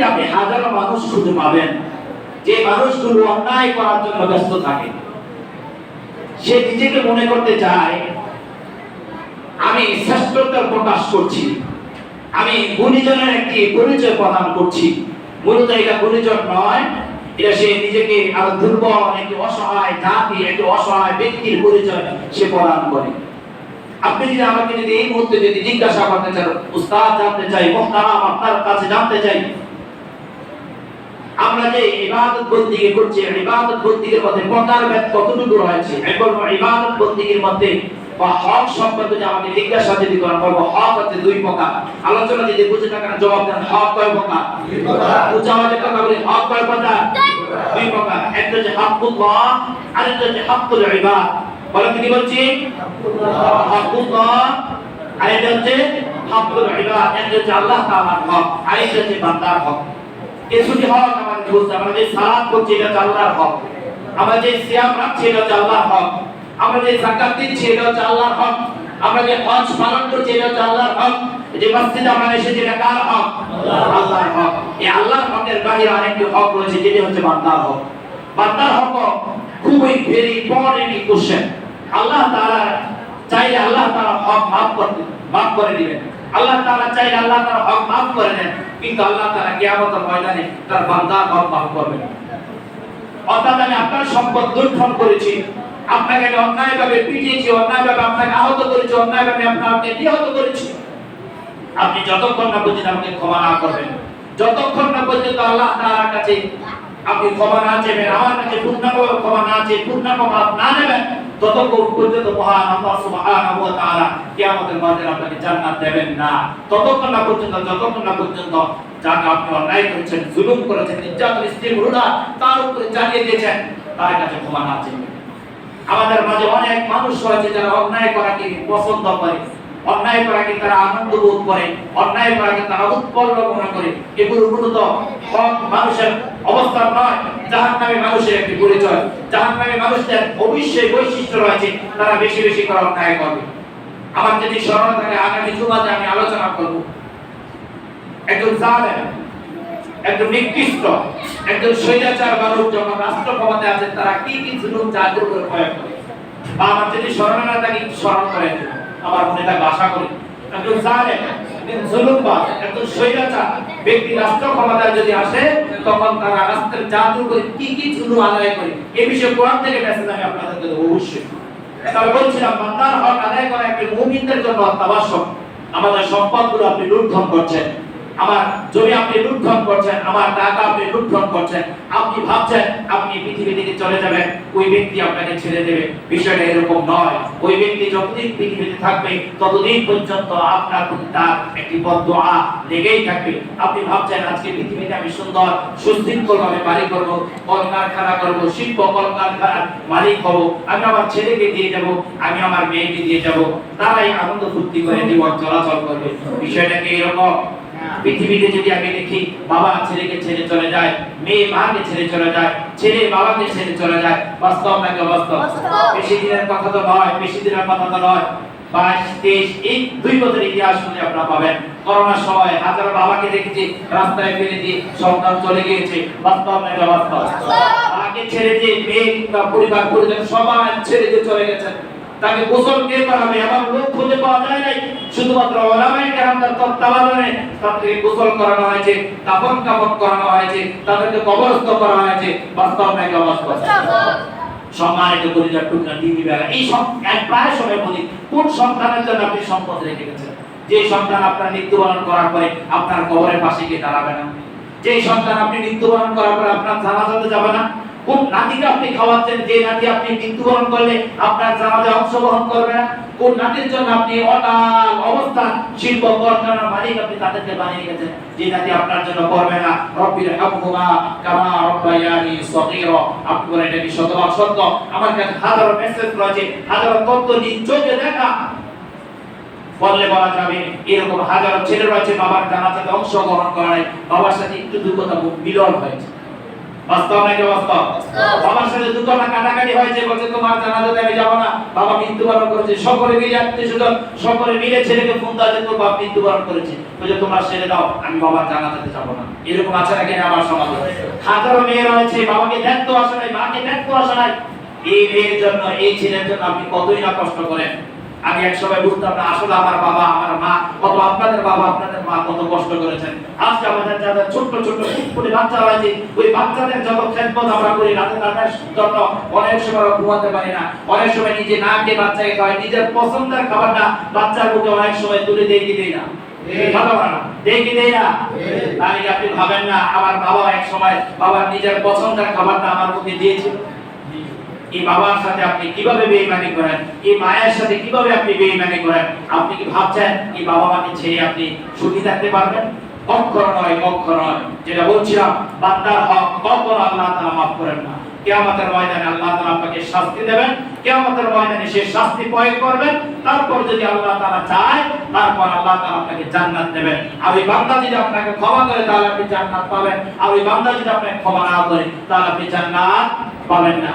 পৃথিবীতে আপনি হাজারো মানুষ খুঁজে পাবেন যে মানুষগুলো অন্যায় করার জন্য ব্যস্ত থাকে। সে নিজেকে মনে করতে চায়, আমি শ্রেষ্ঠতার প্রকাশ করছি, আমি গুণীজনের একটি পরিচয় প্রদান করছি। মূলত এটা গুণীজন নয়, এটা সে নিজেকে আরও দুর্বল, একটি অসহায় জাতি, একটি অসহায় ব্যক্তির পরিচয় সে প্রদান করে। আপনি যদি আমাকে যদি এই মুহূর্তে যদি জিজ্ঞাসা করতে চান, উস্তাদ, জানতে চাই আপনার কাছে জানতে চাই আমরা যে ইবাদত বন্দিকে করছি ইবাদত বন্দিকের মধ্যে প্রকারভেদ কতটুকু রয়েছে? এখন ইবাদত বন্দিকের মধ্যে বা হক সম্পর্কে যদি আমাকে জিজ্ঞাসা যদি করেন বলব হক হচ্ছে দুই প্রকার। আলোচনা যদি বুঝে থাকেন জবাব দেন হক কয় প্রকার? বুঝা আমাদের কথা বলি হক কয় প্রকার? দুই প্রকার। একটা হচ্ছে হাক্কুল্লাহ আর একটা হচ্ছে হাক্কুল ইবাদ। বলেন কি বলছি? হাক্কুল্লাহ। আর এটা হচ্ছে হাক্কুল ইবাদ। একটা হচ্ছে আল্লাহ তাআলার হক আর এটা হচ্ছে বান্দার হক। এই দুটি হক আমাদের বুঝতে আমরা যে সালাত করছি এটা আল্লাহর হক। আমরা যে সিয়াম রাখছি, এটা আল্লাহর হক। আমরা যে যাকাত দিচ্ছি, এটা হচ্ছে আল্লাহর হক। আমরা যে হজ পালন করছি, এটা হচ্ছে আল্লাহর হক। যে মসজিদে আমরা এসেছি, এটা কার হক? আল্লাহর হক। এই আল্লাহর হকের বাইরে আরেকটি হক রয়েছে, যেটি হচ্ছে বান্দার হক। বান্দার হক খুবই ভেরি ইম্পর্টেন্ট কোশ্চেন আল্লাহ তাআলা চাইলে আল্লাহ তাআলা হক মাফ করতে মাফ করে দিবেন। আল্লাহ তাআলা চাইলে আল্লাহ তাআলা হক মাফ করে দেন, কিন্তু আল্লাহ তাআলা কিয়ামতের ময়দানে তার বান্দার হক মাফ করবেন অর্থাৎ আমি আপনার সম্পদ লুণ্ঠন করেছি, আপনাকে আমি অন্যায়ভাবে পিটিয়েছি, অন্যায়ভাবে আপনাকে আহত করেছি, অন্যায়ভাবে আপনাকে নিহত করেছি। আপনি যতক্ষণ না পর্যন্ত আমাকে ক্ষমা না করবেন, যতক্ষণ না পর্যন্ত আল্লাহ তাআলার কাছে আপনি ক্ষমা না চাইবেন আমার কাছে পূর্ণাঙ্গ ক্ষমা না চেয়ে পূর্ণাঙ্গ মাপ না নেবেন ততক্ষণ পর্যন্ত মহান আল্লাহ সুবহানাহু ওয়া তাআলা কিয়ামতের মাঠে আপনাকে জান্নাত দেবেন না। ততক্ষণ না পর্যন্ত, যতক্ষণ না পর্যন্ত যাকে আপনি অন্যায় করেছেন, জুলুম করেছেন, নির্যাতন স্ত্রী ঘৃণা তার উপরে চালিয়ে দিয়েছেন, তার কাছে ক্ষমা না চাইবেন আমাদের মাঝে অনেক মানুষ রয়েছে যারা অন্যায় করাকে পছন্দ করে, অন্যায় করাকে তারা আনন্দ বোধ করে, অন্যায় করাকে তারা উৎপন্ন মনে করে। এগুলো মূলত মানুষের অবস্থান নয় জাহান নামে মানুষের একটি পরিচয়। জাহান নামে মানুষদের অবশ্যই বৈশিষ্ট্য রয়েছে, তারা বেশি বেশি করে অন্যায় করবে। আমার যদি স্মরণ থাকে, আগামী জুমাতে আমি আলোচনা করব। একজন জালেম, একজন নিকৃষ্ট, একজন মানুষ যখন রাষ্ট্র তারা কি কি জুলুম করে প্রয়োগ করে? বা আমার যদি স্মরণ না থাকে স্মরণ করে আমার মনে থাকে আশা করি। একজন জালেম একজন জুলুমবাজ স্বৈরাচার, ব্যক্তি রাষ্ট্র ক্ষমতায় যদি আসে, তখন তারা রাষ্ট্রের জাদু করে কি কি জুলুম আদায় করে? এ বিষয়ে কোরআন থেকে মেসেজ আমি আপনাদেরকে দেবো অবশ্যই। তবে বলছিলাম, বান্দার হক আদায় করা একটি মুমিনদের জন্য অত্যাবশ্যক আমাদের সম্পদগুলো আপনি লুণ্ঠন করছেন। আমার জমি আপনি লুণ্ঠন করছেন, আমার টাকা আপনি লুণ্ঠন করছেন, আপনি ভাবছেন আপনি পৃথিবী থেকে চলে যাবেন, ওই ব্যক্তি আপনাকে ছেড়ে দেবে। বিষয়টা এরকম নয়। ওই ব্যক্তি যতদিন পৃথিবীতে থাকবে, ততদিন পর্যন্ত আপনার প্রতি তার একটি বদদোয়া লেগেই থাকবে। আপনি ভাবছেন, আজকে পৃথিবীতে আমি সুন্দর সুশৃঙ্খল ভাবে বাড়ি করব, কলকারখানা করব, শিল্প কলকারখানার মালিক হব, আমি আমার ছেলেকে দিয়ে যাব, আমি আমার মেয়েকে দিয়ে যাব, তারাই আনন্দ ফুর্তি করে জীবন চলাচল করবে। বিষয়টাকে এরকম? পৃথিবীতে যদি আমি দেখি বাবা ছেলেকে ছেড়ে চলে যায় মেয়ে মাকে ছেড়ে চলে যায় ছেলে বাবাকে ছেড়ে চলে যায় বাস্তব নাকি অবাস্তব? বাস্তব। বেশি দিনের কথা তো নয় বেশি দিনের কথা তো নয়। বাইশ তেইশ এই দুই বছর ইতিহাস শুনে আপনারা পাবেন। করোনার সময় হাজারো বাবাকে দেখেছি রাস্তায় ফেলে দিয়ে সন্তান চলে গিয়েছে। বাস্তব নাকি বাস্তব। মাকে ছেড়ে দিয়ে মেয়ে কিংবা পরিবার পরিজন সবাই ছেড়ে দিয়ে চলে গেছেন তাকে গোসল কে করাবে আমার লোক খুঁজে পাওয়া যায় নাই। শুধুমাত্র ওলামায়ে তার তত্ত্বাবধানে তাদেরকে গোসল করানো হয়েছে, কাফন কাফন করানো হয়েছে, তাদেরকে কবরস্থ করা হয়েছে। বাস্তব নাকি অবাস্তব? সম্মানিত পরিবার টুকরা দিদি বেলা এই সব প্রায় সময় বলি কোন সন্তানের জন্য আপনি সম্পদ রেখে গেছেন? যে সন্তান আপনার মৃত্যুবরণ করার পরে আপনার কবরের পাশে গিয়ে দাঁড়াবে না। যে সন্তান আপনি মৃত্যুবরণ করার পরে আপনার জানাজাতে যাবে না? কোন নাতিকে আপনি খাওয়াচ্ছেন? যে নাতি আপনি মৃত্যুবরণ করলে আপনার জানাজে অংশগ্রহণ করবে না। কোন নাতির জন্য আপনি অকাল অবস্থান শিল্প কলকারখানার মালিক আপনি তাদেরকে বানিয়ে গেছেন? যে নাতি আপনার জন্য করবে না। রব্বির হাবহুমা কামা রব্বায়ানি সগীরা। আপনি বলেন, এটা কি শতভাগ সত্য আমার কাছে হাজারো মেসেজ রয়েছে, হাজারো তথ্য নিশ্চয় দেখা। বললে বলা যাবে, এরকম হাজারো ছেলে রয়েছে বাবার জানাজাতে অংশগ্রহণ করা নাই বাবার সাথে একটু দুর্গতা মিলন হয়েছে। বাস্তব নাকি বাস্তব। বাবার সাথে কাটাকাটি হয়েছে বলছে তোমার জানাজাতে আমি যাব না। বাবা মৃত্যুবরণ করেছে। সকলে মিলে আত্মীয় স্বজন সকলে মিলে ছেলেকে ফোন দেওয়া যে তোর বাপ মৃত্যুবরণ করেছে। বলছে তোমরা ছেড়ে দাও আমি বাবার জানাজাতে যাব না। এরকম আছে নাকি আমার সমাজে? হাজারো মেয়ে রয়েছে বাবাকে দেখতে আসে নাই মাকে দেখতে আসে নাই। এই মেয়ের জন্য এই ছেলের জন্য আপনি কতই না কষ্ট করেন। আমি এক সময় বুঝতাম না আসলে আমার বাবা আমার মা কত আপনাদের বাবা আপনাদের মা কত কষ্ট করেছেন। আজকে আমাদের যাদের ছোট্ট ছোট্ট ফুটফুটে বাচ্চা রয়েছে ওই বাচ্চাদের যত খেদমত আমরা করি রাতে তাদের জন্য অনেক সময় ঘুমাতে পারি না। অনেক সময় নিজে না খেয়ে বাচ্চাকে খাওয়াই নিজের পছন্দের খাবারটা বাচ্চার মুখে অনেক সময় তুলে দিয়ে না? দেই না। তাহলে আপনি ভাবেন না আমার বাবা এক সময় বাবার নিজের পছন্দের খাবারটা আমার মুখে দিয়েছিল? এই বাবার সাথে আপনি কীভাবে বেঈমানি করেন? এই মায়ের সাথে কীভাবে আপনি বেঈমানি করেন? আপনি কি ভাবছেন এই বাবা মাকে ছেড়ে আপনি সুখী থাকতে পারবেন? নয় যেটা বলছিলাম হক আল্লাহ তাআলা মাফ করেন না। কিয়ামতের ময়দানে আল্লাহ আপনাকে শাস্তি দেবেন। কিয়ামতের ময়দানে সে শাস্তি প্রয়োগ করবেন। তারপর যদি আল্লাহ তাআলা চায়, তারপর আল্লাহ আপনাকে জান্নাত দেবেন। আর ওই বান্দা যদি আপনাকে ক্ষমা করে, তাহলে আপনি জান্নাত পাবেন। আর ওই বান্দা যদি আপনাকে ক্ষমা না করে, তাহলে আপনি জান্নাত পাবেন না।